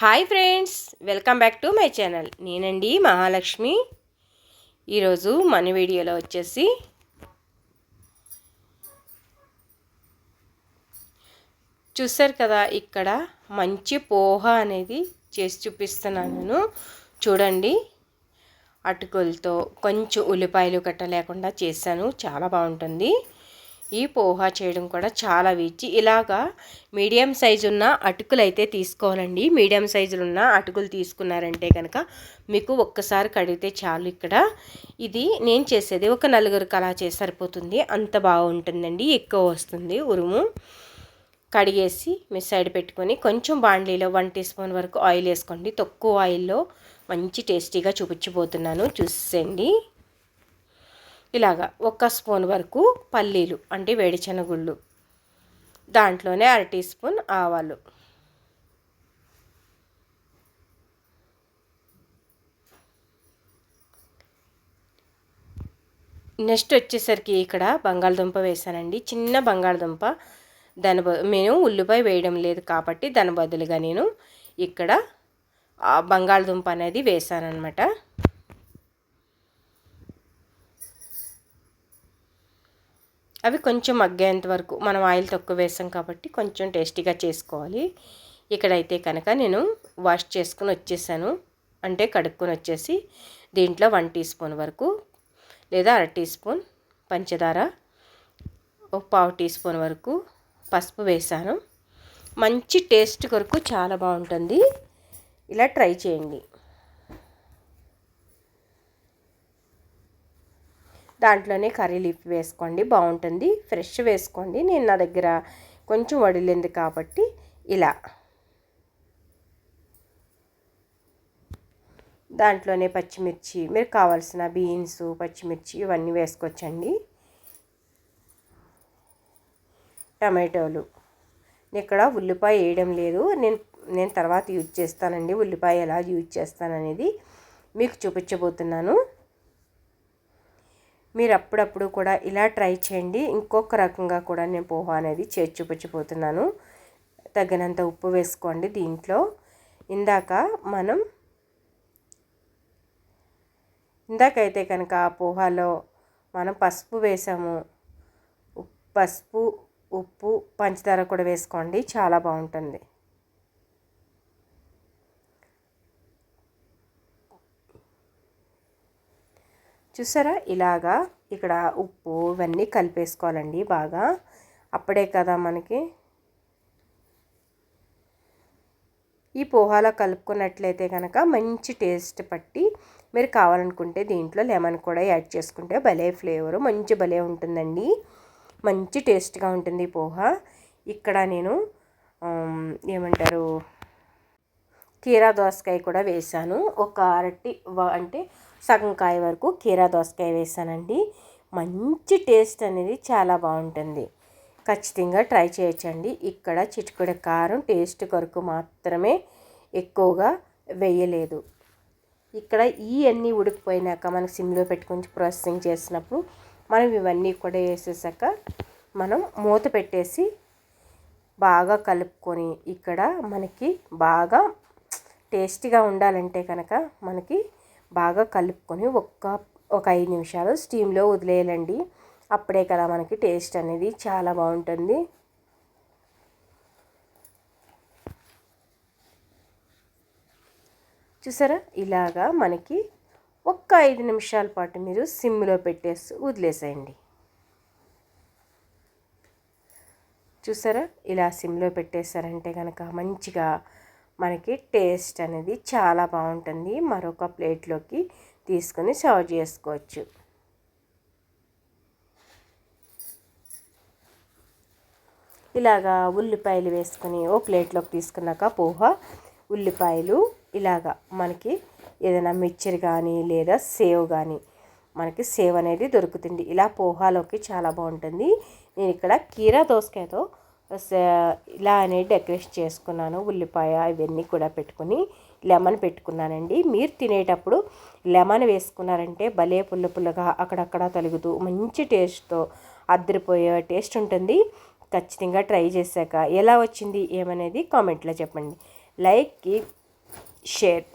Hi friends welcome back to my channel. నేనండి మహాలక్ష్మి. ఈరోజు మన వీడియోలో వచ్చేసి చూసారు కదా ఇక్కడ మంచి పోహ అనేది చేసి చూపిస్తున్నాను నేను. చూడండి అటుకులతో కొంచెం ఉల్లిపాయలు కట్ట లేకుండా చేశాను. చాలా బాగుంటుంది. ఈ పోహా చేయడం కూడా చాలా వీచి. ఇలాగా మీడియం సైజు ఉన్న అటుకులు అయితే తీసుకోవాలండి. మీడియం సైజులు ఉన్న అటుకులు తీసుకున్నారంటే కనుక మీకు ఒక్కసారి కడిగితే చాలు ఇక్కడ. ఇది నేను చేసేది ఒక నలుగురికి అలా చేసి సరిపోతుంది. అంత బాగుంటుందండి. ఎక్కువ వస్తుంది ఉరుము. కడిగేసి మీ సైడ్ పెట్టుకొని కొంచెం బాండ్లీలో వన్ టీ స్పూన్ వరకు ఆయిల్ వేసుకోండి. తక్కువ ఆయిల్లో మంచి టేస్టీగా చూపించబోతున్నాను. చూసేయండి. ఇలాగా ఒక్క స్పూన్ వరకు పల్లీలు అంటే వేడిచెనగుళ్ళు దాంట్లోనే అర టీ స్పూన్ ఆవాలు. నెక్స్ట్ వచ్చేసరికి ఇక్కడ బంగాళదుంప వేసానండి. చిన్న బంగాళదుంప దాని మేము ఉల్లిపాయ వేయడం లేదు కాబట్టి దాని బదులుగా నేను ఇక్కడ బంగాళదుంప అనేది వేసానమాట అవి కొంచెం మగ్గేంత వరకు మనం ఆయిల్ తక్కువ వేసాం కాబట్టి కొంచెం టేస్టీగా చేసుకోవాలి. ఇక్కడైతే కనుక నేను వాష్ చేసుకుని వచ్చేసాను. అంటే కడుక్కొని వచ్చేసి దీంట్లో వన్ టీ స్పూన్ వరకు లేదా అర టీ స్పూన్ పంచదార ఒక పావు టీ స్పూన్ వరకు పసుపు వేసాను. మంచి టేస్ట్ కొరకు చాలా బాగుంటుంది. ఇలా ట్రై చేయండి. దాంట్లోనే కర్రీ లీఫ్ వేసుకోండి బాగుంటుంది. ఫ్రెష్ వేసుకోండి. నేను నా దగ్గర కొంచెం వడిలింది కాబట్టి ఇలా. దాంట్లోనే పచ్చిమిర్చి మీరు కావాల్సిన బీన్స్ పచ్చిమిర్చి ఇవన్నీ వేసుకోవచ్చండి. టమాటోలు. ఇక్కడ ఉల్లిపాయ వేయడం లేదు. నేను నేను తర్వాత యూజ్ చేస్తానండి. ఉల్లిపాయ ఎలా యూజ్ చేస్తాననేది మీకు చూపించబోతున్నాను. మీరు అప్పుడప్పుడు కూడా ఇలా ట్రై చేయండి. ఇంకొక రకంగా కూడా నేను పోహా అనేది చేసి తగినంత ఉప్పు వేసుకోండి దీంట్లో. ఇందాక మనం ఇందాకైతే కనుక ఆ పోహాలో మనం పసుపు వేసాము. పసుపు ఉప్పు పంచదార కూడా వేసుకోండి. చాలా బాగుంటుంది. చూసారా? ఇలాగా ఇక్కడ ఉప్పు ఇవన్నీ కలిపేసుకోవాలండి బాగా. అప్పుడే కదా మనకి. ఈ పోహాలో కలుపుకున్నట్లయితే కనుక మంచి టేస్ట్ పట్టి మీరు కావాలనుకుంటే దీంట్లో లెమన్ కూడా యాడ్ చేసుకుంటే భలే ఫ్లేవర్ మంచి భలే ఉంటుందండి. మంచి టేస్ట్గా ఉంటుంది పోహా. ఇక్కడ నేను ఏమంటారు కీరా దోసకాయ కూడా వేసాను ఒక అరటి అంటే సగం కాయ వరకు కీరా దోసకాయ వేసానండి మంచి టేస్ట్ అనేది చాలా బాగుంటుంది. ఖచ్చితంగా ట్రై చేయొచ్చండి. ఇక్కడ చిటికడ కారం టేస్ట్ కొరకు మాత్రమే ఎక్కువగా వేయలేదు. ఇక్కడ ఈ అన్నీ ఉడికిపోయినాక మనం సిమ్లో పెట్టుకొని ప్రాసెసింగ్ చేసినప్పుడు మనం ఇవన్నీ కూడా వేసేసాక మనం మూత పెట్టేసి బాగా కలుపుకొని ఇక్కడ మనకి బాగా టేస్టీగా ఉండాలంటే కనుక మనకి బాగా కలుపుకొని ఒక్క ఒక ఐదు నిమిషాలు స్టీమ్లో వదిలేయాలండి. అప్పుడే కదా మనకి టేస్ట్ అనేది చాలా బాగుంటుంది. చూసారా? ఇలాగా మనకి ఒక్క ఐదు నిమిషాల పాటు మీరు సిమ్లో పెట్టేసి వదిలేసేయండి. చూసారా? ఇలా సిమ్లో పెట్టేశారంటే కనుక మంచిగా మనకి టేస్ట్ అనేది చాలా బాగుంటుంది. మరొక ప్లేట్లోకి తీసుకొని సర్వ్ చేసుకోవచ్చు. ఇలాగా ఉల్లిపాయలు వేసుకొని ఓ ప్లేట్లోకి తీసుకున్నాక పోహ ఉల్లిపాయలు ఇలాగా మనకి ఏదైనా మిక్చర్ కానీ లేదా సేవ్ కానీ మనకి సేవ్ అనేది దొరుకుతుంది. ఇలా పోహాలోకి చాలా బాగుంటుంది. నేను ఇక్కడ కీరా దోసకాయతో Uh, ఇలా అనేది డెకరేషన్ చేసుకున్నాను. ఉల్లిపాయ ఇవన్నీ కూడా పెట్టుకుని లెమన్ పెట్టుకున్నానండి. మీరు తినేటప్పుడు లెమన్ వేసుకున్నారంటే భలే పుల్ల పుల్లగా అక్కడక్కడ తలుగుతూ మంచి టేస్ట్తో అద్దరిపోయే టేస్ట్ ఉంటుంది. ఖచ్చితంగా ట్రై చేశాక ఎలా వచ్చింది ఏమనేది కామెంట్లో చెప్పండి. Like share